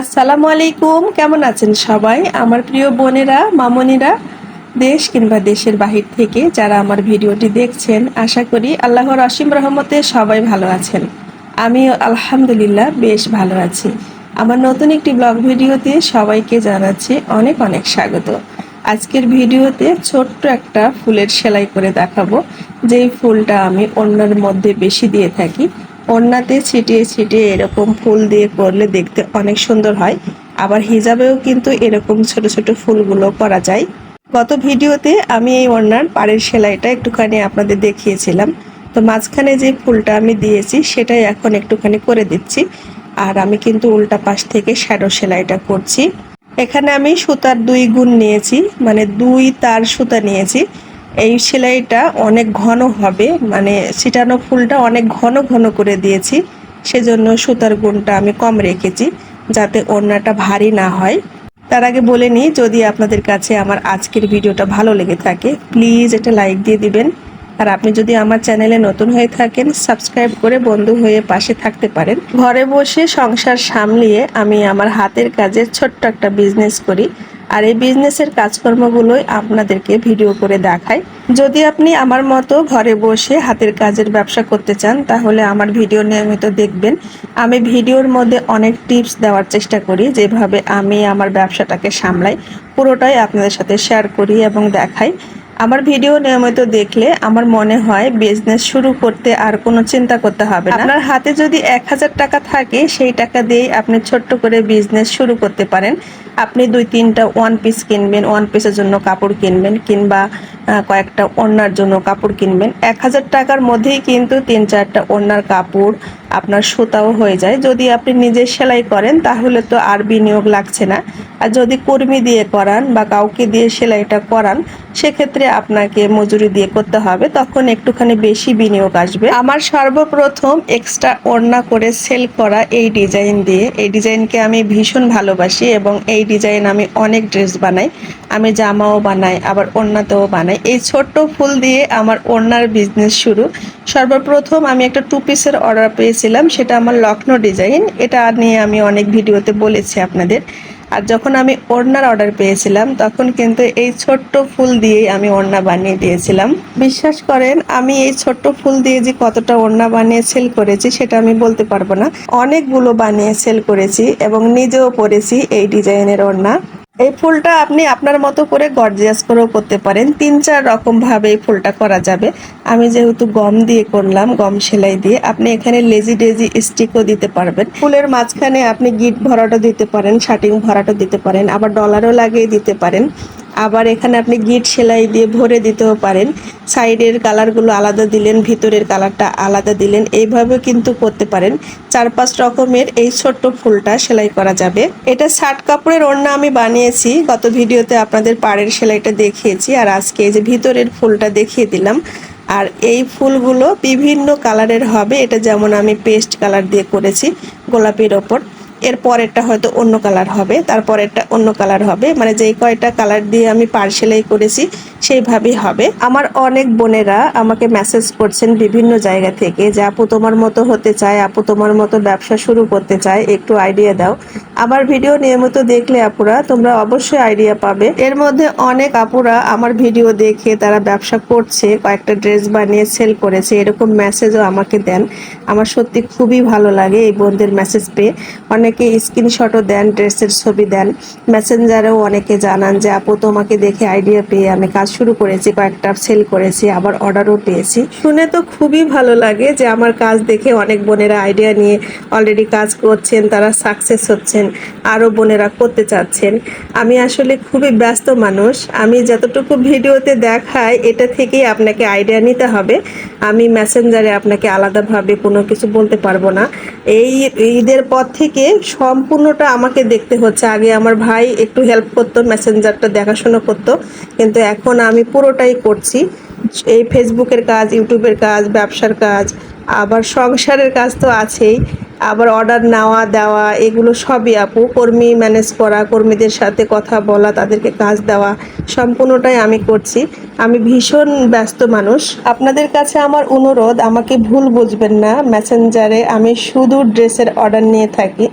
আসসালামু আলাইকুম, কেমন আছেন সবাই? আমার প্রিয় বোনেরা, মামনিরা, দেশ কিংবা দেশের বাহির থেকে যারা আমার ভিডিওটি দেখছেন, আশা করি আল্লাহর অসীম রহমতে সবাই ভালো আছেন। আমি আলহামদুলিল্লাহ বেশ ভালো আছি। আমার নতুন একটি ব্লগ ভিডিওতে সবাইকে জানাচ্ছি অনেক অনেক স্বাগত। আজকের ভিডিওতে ছোট্ট একটা ফুলের সেলাই করে দেখাবো। যেই ফুলটা আমি অন্যের মধ্যে বেশি দিয়ে থাকি ওড়নাতে ছিটিয়ে ছিটিয়ে এরকম ফুল দিয়ে করলে দেখতে অনেক সুন্দর হয়। আবার হিজাবেও কিন্তু এরকম ছোট ছোট ফুলগুলো করা যায়। গত ভিডিওতে আমি এই ওড়নার পাড়ের সেলাইটা একটুখানি আপনাদের দেখিয়েছিলাম। তো মাঝখানে যে ফুলটা আমি দিয়েছি, সেটাই এখন একটুখানি করে দিচ্ছি। আর আমি কিন্তু উল্টা পাশ থেকে শ্যাডো সেলাইটা করছি। এখানে আমি সুতার দুই গুণ নিয়েছি মানে দুই তার সুতা নিয়েছি। এই সেলাইটা অনেক ঘন হবে মানে ছিটানো ফুলটা অনেক ঘন ঘন করে দিয়েছি, সেজন্য সুতার গুণটা আমি কম রেখেছি যাতে ওড়নাটা ভারী না হয়। তার আগে বলে নিই, যদি আপনাদের কাছে আমার আজকের ভিডিওটা ভালো লেগে থাকে, প্লিজ এটা লাইক দিয়ে দিবেন। আর আপনি যদি আমার চ্যানেলে নতুন হয়ে থাকেন, সাবস্ক্রাইব করে বন্ধু হয়ে পাশে থাকতে পারেন। ঘরে বসে সংসার সামলিয়ে আমি আমার হাতের কাজের ছোট্ট একটা বিজনেস করি। আর এই বিজনেসের কাজকর্মগুলোই আপনাদেরকে ভিডিও করে দেখাই। যদি আপনি আমার মতো ঘরে বসে হাতের কাজের ব্যবসা করতে চান, তাহলে আমার ভিডিও নিয়মিত দেখবেন। আমি ভিডিওর মধ্যে অনেক টিপস দেওয়ার চেষ্টা করি, যেভাবে আমি আমার ব্যবসাটাকে সামলাই, পুরোটাই আপনাদের সাথে শেয়ার করি এবং দেখাই। আমার ভিডিও নিয়মিত দেখলে আমার মনে হয় বিজনেস শুরু করতে আর কোনো চিন্তা করতে হবে না। আপনার হাতে যদি এক হাজার টাকা থাকে, সেই টাকা দিয়েই আপনি ছোট্ট করে বিজনেস শুরু করতে পারেন। আপনি দুই তিনটা ওয়ান পিস কিনবেন ওয়ান পিসের জন্য কাপড় কিনবেন, কিংবা কয়েকটা ওড়নার জন্য কাপড় কিনবেন। এক হাজার টাকার মধ্যেই কিন্তু তিন চারটা ওড়নার কাপড় আপনার সুতাও হয়ে যায়। যদি আপনি নিজে সেলাই করেন, তাহলে তো আর বিনিয়োগ লাগছে না। আর যদি কর্মী দিয়ে করান বা কাউকে দিয়ে সেলাইটা করান, সেক্ষেত্রে আপনাকে মজুরি দিয়ে করতে হবে। তখন একটুখানি বেশি বিনিয়োগ আসবে। আমার সর্বপ্রথম এক্সট্রা ওড়না করে সেল করা এই ডিজাইন দিয়ে। এই ডিজাইনকে আমি ভীষণ ভালোবাসি এবং এই ডিজাইন আমি অনেক ড্রেস বানাই। আমি জামাও বানাই, আবার ওড়নাতেও বানাই। এই ছোট্ট ফুল দিয়ে আমার ওড়নার বিজনেস শুরু। সর্বপ্রথম আমি একটা টু পিসের অর্ডার পেয়েছিলাম সেটা আমার লখনৌ ডিজাইন এটা নিয়ে আমি অনেক ভিডিওতে বলেছি আপনাদের। আর যখন আমি ওড়নার অর্ডার পেয়েছিলাম, তখন কিন্তু এই ছোট্ট ফুল দিয়েই আমি ওড়না বানিয়ে দিয়েছিলাম। বিশ্বাস করেন, আমি এই ছোট্ট ফুল দিয়ে যে কতটা ওড়না বানিয়ে সেল করেছি, সেটা আমি বলতে পারব না। অনেকগুলো বানিয়ে সেল করেছি এবং নিজেও পরেছি এই ডিজাইনের ওড়না। এই ফুলটা আপনি আপনার মতো করে গর্জিয়াস করেও করতে পারেন। তিন, চার রকম ভাবে এই ফুলটা করা যাবে। আমি যেহেতু গম দিয়ে করলাম, গম সেলাই দিয়ে, আপনি এখানে লেজি ডেজি স্টিকও দিতে পারবেন। ফুলের মাঝখানে আপনি গিট ভরাটা দিতে পারেন, শাটিং ভরাটা দিতে পারেন, আবার ডলারও লাগিয়ে দিতে পারেন। আবার এখানে আপনি গিট সেলাই দিয়ে ভরে দিতেও পারেন। সাইডের কালারগুলো আলাদা দিলেন, ভিতরের কালারটা আলাদা দিলেন, এইভাবে কিন্তু করতে পারেন। চার পাঁচ রকমের এই ছোট্ট ফুলটা সেলাই করা যাবে। এটা শার্ট কাপড়ের ওড়না আমি বানিয়েছি, গত ভিডিওতে আপনাদের পাড়ের সেলাইটা দেখিয়েছি, আর আজকে এই যে ভিতরের ফুলটা দেখিয়ে দিলাম। আর এই ফুলগুলো বিভিন্ন কালারের হবে, এটা যেমন আমি পেস্ট কালার দিয়ে করেছি গোলাপির ওপর। এর পরেরটা হয়তো অন্য কালার হবে তারপরেরটা অন্য কালার হবে মানে যেই কয়টা কালার দিয়ে আমি পার্সেলাই করেছি সেইভাবেই হবে। আমার অনেক বোনেরা আমাকে মেসেজ করছেন বিভিন্ন জায়গা থেকে যে, আপু, তোমার মতো হতে চায়, আপু, তোমার মতো ব্যবসা শুরু করতে চায়, একটু আইডিয়া দাও। আমার ভিডিও নিয়মিত দেখলে আপুরা, তোমরা অবশ্যই আইডিয়া পাবে। এর মধ্যে অনেক আপুরা আমার ভিডিও দেখে তারা ব্যবসা করছে, কয়েকটা ড্রেস বানিয়ে সেল করেছে, এরকম মেসেজও আমাকে দেন। আমার সত্যি খুবই ভালো লাগে এই বোনদের মেসেজ পেয়ে। অনেকে স্ক্রিনশটও দেন, ড্রেসের ছবি দেন। মেসেঞ্জারেও অনেকে জানান যে, আপু, তোমাকে দেখে আইডিয়া পেয়ে আমি কাজ শুরু করেছি, কয়েকটা সেল করেছি, আবার অর্ডারও পেয়েছি। শুনে তো খুবই ভালো লাগে যে, আমার কাজ দেখে অনেক বোনেরা আইডিয়া নিয়ে অলরেডি কাজ করছেন, তারা সাকসেস হচ্ছেন। আরও বোনেরা করতে চাচ্ছেন। আমি আসলে খুবই ব্যস্ত মানুষ। আমি যতটুকু ভিডিওতে দেখাই, এটা থেকেই আপনাকে আইডিয়া নিতে হবে। আমি মেসেঞ্জারে আপনাকে আলাদাভাবে কোনো কিছু বলতে পারব না। এই ঈদের পর থেকে সম্পূর্ণটা আমাকে দেখতে হচ্ছে। আগে আমার ভাই একটু হেল্প করতো মেসেঞ্জারটা দেখাশোনা করতো। কিন্তু এখন আমি পুরোটাই করছি। এই ফেসবুকের কাজ ইউটিউবের কাজ, ব্যবসার কাজ, আবার সংসারের কাজ তো আছেই। আবার অর্ডার নেওয়া, দেওয়া, এগুলো সবই আপু। কর্মী ম্যানেজ করা, কর্মীদের সাথে কথা বলা, তাদেরকে কাজ দেওয়া, সম্পূর্ণটাই আমি করছি। আমি ভীষণ ব্যস্ত মানুষ। আপনাদের কাছে আমার অনুরোধ, আমাকে ভুল বুঝবেন না। মেসেঞ্জারে আমি শুধু ড্রেসের অর্ডার নিয়ে থাকি।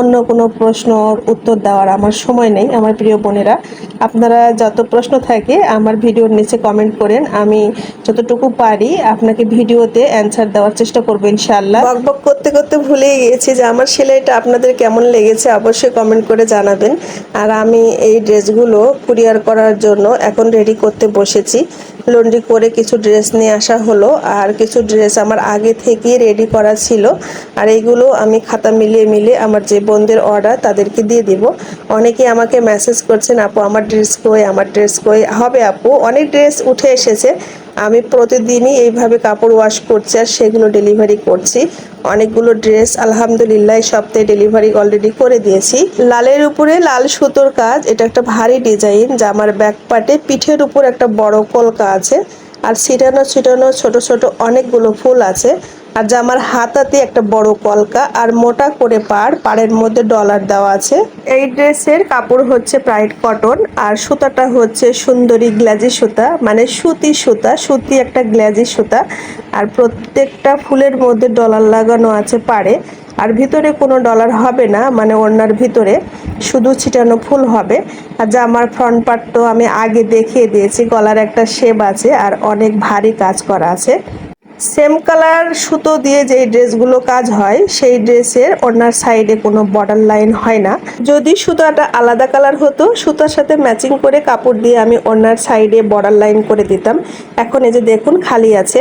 অন্য কোনো প্রশ্নর উত্তর দেওয়ার আমার সময় নেই, আমার প্রিয় বোনেরা। আপনারা যত প্রশ্ন থাকে আমার ভিডিওর নিচে কমেন্ট করেন। আমি যতটুকু পারি আপনাকে ভিডিওতে অ্যান্সার দেওয়ার চেষ্টা করব, ইনশাআল্লাহ। বক বক করতে করতে ভুলে গিয়েছি যে আমার সেলাইটা আপনাদের কেমন লেগেছে অবশ্যই কমেন্ট করে জানাবেন। আর আমি এই ড্রেসগুলো কুরিয়ার করার জন্য এখন রেডি করতে বসেছি। লন্ড্রি করে কিছু ড্রেস নিয়ে আসা হলো আর কিছু ড্রেস আমার আগে থেকেই রেডি করা ছিল। আর এইগুলো আমি খাতা মিলিয়ে মিলিয়ে আমার যে বোনদের অর্ডার তাদেরকে দিয়ে দিব। অনেকে আমাকে মেসেজ করছেন, আপু, আমার ড্রেস কই? আমার ড্রেস কই? হবে আপু, অনেক ড্রেস উঠে এসেছে। আমি প্রতিদিনই এইভাবে কাপড় ওয়াশ করছি আর সেগুলো ডেলিভারি করছি। অনেকগুলো ড্রেস আলহামদুলিল্লাহ সপ্তাহে ডেলিভারি অলরেডি করে দিয়েছি। লালের উপরে লাল সুতোর কাজ, এটা একটা ভারী ডিজাইন জামার ব্যাক পার্টে পিঠের উপর একটা বড় কলকা আছে। আর ছিটানো ছিটানো ছোট ছোট অনেকগুলো ফুল আছে। আর জামার হাতাতে একটা বড় কলকা আর মোটা করে পাড়, পাড়ের মধ্যে ডলার দেওয়া আছে। এই ড্রেসের কাপড় হচ্ছে প্রাইড কটন আর সুতাটা হচ্ছে সুন্দরী গ্লাজি সুতা মানে সুতি সুতা, সুতি একটা গ্লাজি সুতা আর প্রত্যেকটা ফুলের মধ্যে ডলার লাগানো আছে পাড়ে। আর ভিতরে কোনো ডলার হবে না মানে ওড়নার ভিতরে শুধু ছিটানো ফুল হবে। আর জামার ফ্রন্ট পার্ট তো আমি আগে দেখিয়ে দিয়েছি, গলার একটা শেপ আছে আর অনেক ভারী কাজ করা আছে। সেম কালার সুতো দিয়ে যে ড্রেসগুলো কাজ হয়, সেই ড্রেসের ওনার সাইডে কোনো বর্ডার লাইন হয় না। যদি সুতাটা আলাদা কালার হতো, সুতার সাথে ম্যাচিং করে কাপড় দিয়ে আমি ওনার সাইডে বর্ডার লাইন করে দিতাম। এখন এই যে দেখুন, খালি আছে।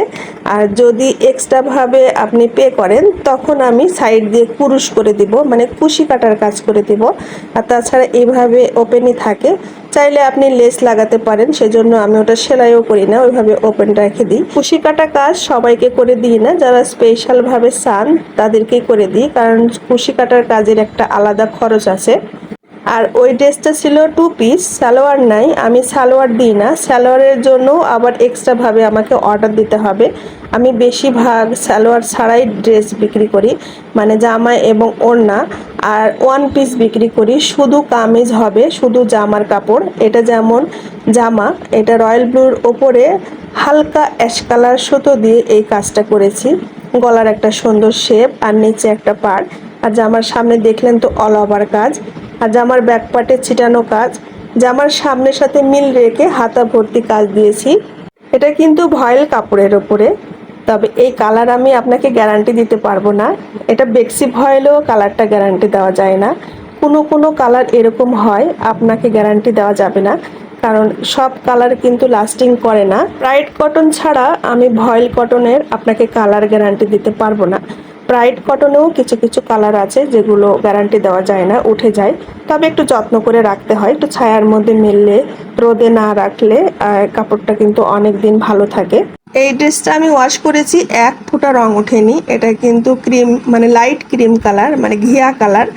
আর যদি এক্সট্রাভাবে আপনি পে করেন, তখন আমি সাইড দিয়ে কুরুশ করে দিব মানে কুশি কাটার কাজ করে দিব। আর তাছাড়া এইভাবে ওপেনই থাকে। চাইলে আপনি লেস লাগাতে পারেন, সেজন্য আমি ওটা সেলাইও করি না, ওইভাবে ওপেন রেখে দিই। কুশি কাটা কাজ সবাইকে করে দিই না, যারা স্পেশালভাবে চান তাদেরকেই করে দিই, কারণ কুশি কাটার কাজের একটা আলাদা খরচ আছে। আর ওই ড্রেসটা ছিল টু পিস সালোয়ার নাই, আমি সালোয়ার দিই না। সালোয়ারের জন্য আবার এক্সট্রাভাবে আমাকে অর্ডার দিতে হবে। আমি বেশিরভাগ সালোয়ার ছাড়াই ড্রেস বিক্রি করি মানে জামা এবং ওড়না, আর ওয়ান পিস বিক্রি করি। শুধু কামিজ হবে, শুধু জামার কাপড়। এটা যেমন জামা, এটা রয়্যাল ব্লুর ওপরে হালকা অ্যাশ কালার সুতো দিয়ে এই কাজটা করেছি। গলার একটা সুন্দর শেপ আর নিচে একটা পাড় আর জামার সামনে দেখলেন তো অল ওভার কাজ। আর জামার ব্যাক পার্টে ছিটানো কাজ জামার সামনের সাথে মিল রেখে হাতা ভর্তি কাজ দিয়েছি। এটা কিন্তু ভয়েল কাপড়ের ওপরে, তবে এই কালার আমি আপনাকে গ্যারান্টি দিতে পারব না। এটা বেক্সি ভয়েলেও কালারটা গ্যারান্টি দেওয়া যায় না। কোনো কোনো কালার এরকম হয়, আপনাকে গ্যারান্টি দেওয়া যাবে না, কারণ সব কালার কিন্তু লাস্টিং করে না। ব্রাইট কটন ছাড়া আমি ভয়েল কটনের আপনাকে কালার গ্যারান্টি দিতে পারব না। ব্রাইট কটনেও কিছু কিছু কালার আছে যেগুলো গ্যারান্টি দেওয়া যায় না, উঠে যায়। তবে একটু যত্ন করে রাখতে হয়, একটু ছায়ার মধ্যে মেললে, রোদে না রাখলে কাপড়টা কিন্তু অনেক দিন ভালো থাকে। এই ড্রেসটা আমি ওয়াশ করেছি, এক ফুটা রং ওঠেনি। এটা কিন্তু ক্রিম মানে লাইট ক্রিম কালার মানে ঘিয়া কালার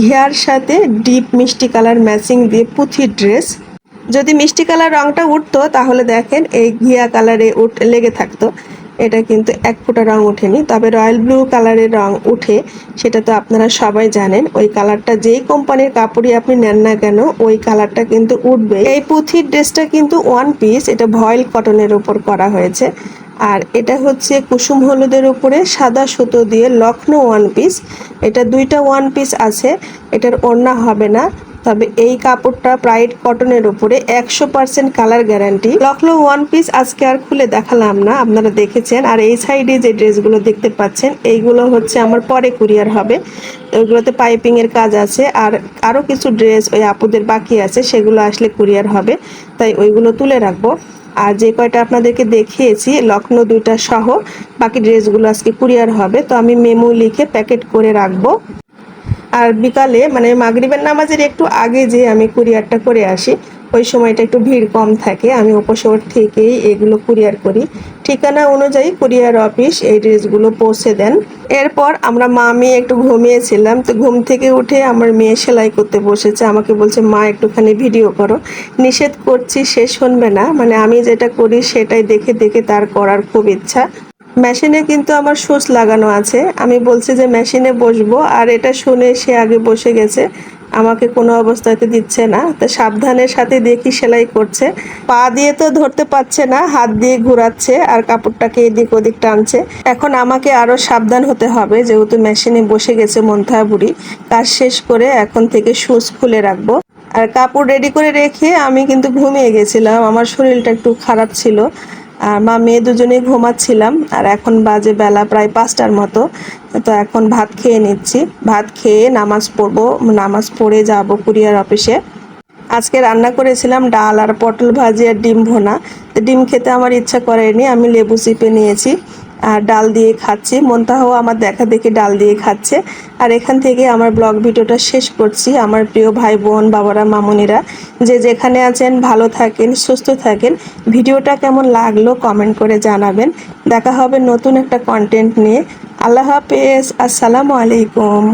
ঘিয়ার সাথে ডিপ মিষ্টি কালার ম্যাচিং দিয়ে পুঁথি ড্রেস যদি মিষ্টি কালার রংটা উঠতো, তাহলে দেখেন এই ঘিয়া কালারে উঠ, লেগে থাকতো। এটা কিন্তু এক ফোঁটা রং ওঠেনি। তবে রয়্যাল ব্লু কালারের রং উঠে সেটা তো আপনারা সবাই জানেন। ওই কালারটা যেই কোম্পানির কাপড়ই আপনি নেন না কেন, ওই কালারটা কিন্তু উঠবে। এই পুঁথির ড্রেসটা কিন্তু ওয়ান পিস এটা ভয়েল কটনের ওপর করা হয়েছে। আর এটা হচ্ছে কুসুম হলুদের উপরে সাদা সুতো দিয়ে লখনৌ ওয়ান পিস এটা দুইটা ওয়ান পিস আছে, এটার ওড়না হবে না। তবে এই কাপড়টা প্রাইড কটনের উপরে একশো percent colour guarantee Lucknow one piece আজকে আর খুলে দেখালাম না, আপনারা দেখেছেন। আর এই সাইডে যে ড্রেসগুলো দেখতে পাচ্ছেন, এইগুলো হচ্ছে আমার পরে কুরিয়ার হবে। ওইগুলোতে পাইপিং এর কাজ আছে। আর আরও কিছু ড্রেস ওই আপুদের বাকি আছে, সেগুলো আসলে কুরিয়ার হবে। তাই ওইগুলো তুলে রাখব। আর যে কয়টা আপনাদেরকে দেখিয়েছি লখনৌ দুইটা সহ, বাকি ড্রেসগুলো আজকে কুরিয়ার হবে। তো আমি মেমো লিখে প্যাকেট করে রাখব। আর বিকালে মানে মাগরিবের নামাজের একটু আগে যে আমি কুরিয়ারটা করে আসি, ওই সময়টা একটু ভিড় কম থাকে। আমি উপশহর থেকেই এগুলো কুরিয়ার করি। ঠিকানা অনুযায়ী কুরিয়ার অফিস এই ড্রেসগুলো পৌঁছে দেন। এরপর আমরা মা মেয়ে একটু ঘুমিয়েছিলাম, তো ঘুম থেকে উঠে আমার মেয়ে সেলাই করতে বসেছে। আমাকে বলছে, মা, একটুখানি ভিডিও করো। নিষেধ করছি, সে শুনবে না। মানে আমি যেটা করি সেটাই দেখে দেখে তার করার খুব ইচ্ছা। মেশিনে কিন্তু আমার সুচ লাগানো আছে। আমি বলছি যে মেশিনে বসবো, আর এটা শুনে সে আগে বসে গেছে। আমাকে কোনো অবস্থাতে দিচ্ছে না। তো সাবধানের সাথে দেখি সেলাই করছে? পা দিয়ে তো ধরতে পারছে না, হাত দিয়ে ঘোরাচ্ছে, আর কাপড়টাকে এদিক ওদিক টানছে। এখন আমাকে আরও সাবধান হতে হবে, যেহেতু মেশিনে বসে গেছে মন্থা বুড়ি। কাজ শেষ করে এখন থেকে সুচ খুলে রাখব। আর কাপড় রেডি করে রেখে আমি কিন্তু ঘুমিয়ে গেছিলাম। আমার শরীরটা একটু খারাপ ছিল। আর মা মেয়ে দুজনেই ঘুমাচ্ছিলাম, আর এখন বাজে বেলা প্রায় পাঁচটার মতো। তো এখন ভাত খেয়ে নিচ্ছি। ভাত খেয়ে নামাজ পড়ব, নামাজ পড়ে যাব কুরিয়ার অফিসে। আজকে রান্না করেছিলাম ডাল আর পটল ভাজি আর ডিম ভোনা। ডিম খেতে আমার ইচ্ছা করেনি, আমি লেবু চিপে নিয়েছি। ডাল দিয়ে খাচ্ছি। মন্তাহ আমার দেখা দেখে ডাল দিয়ে খাচ্ছে। আর এখান থেকে আমার ব্লগ ভিডিওটা শেষ করছি। আমার প্রিয় ভাই বোন, বাবারা, মামুনিরা, যে যেখানে আছেন, ভালো থাকেন, সুস্থ থাকেন। ভিডিওটা কেমন লাগল কমেন্ট করে জানাবেন। দেখা হবে নতুন একটা কন্টেন্ট নিয়ে। আল্লাহ হাফেজ। আসসালামু আলাইকুম।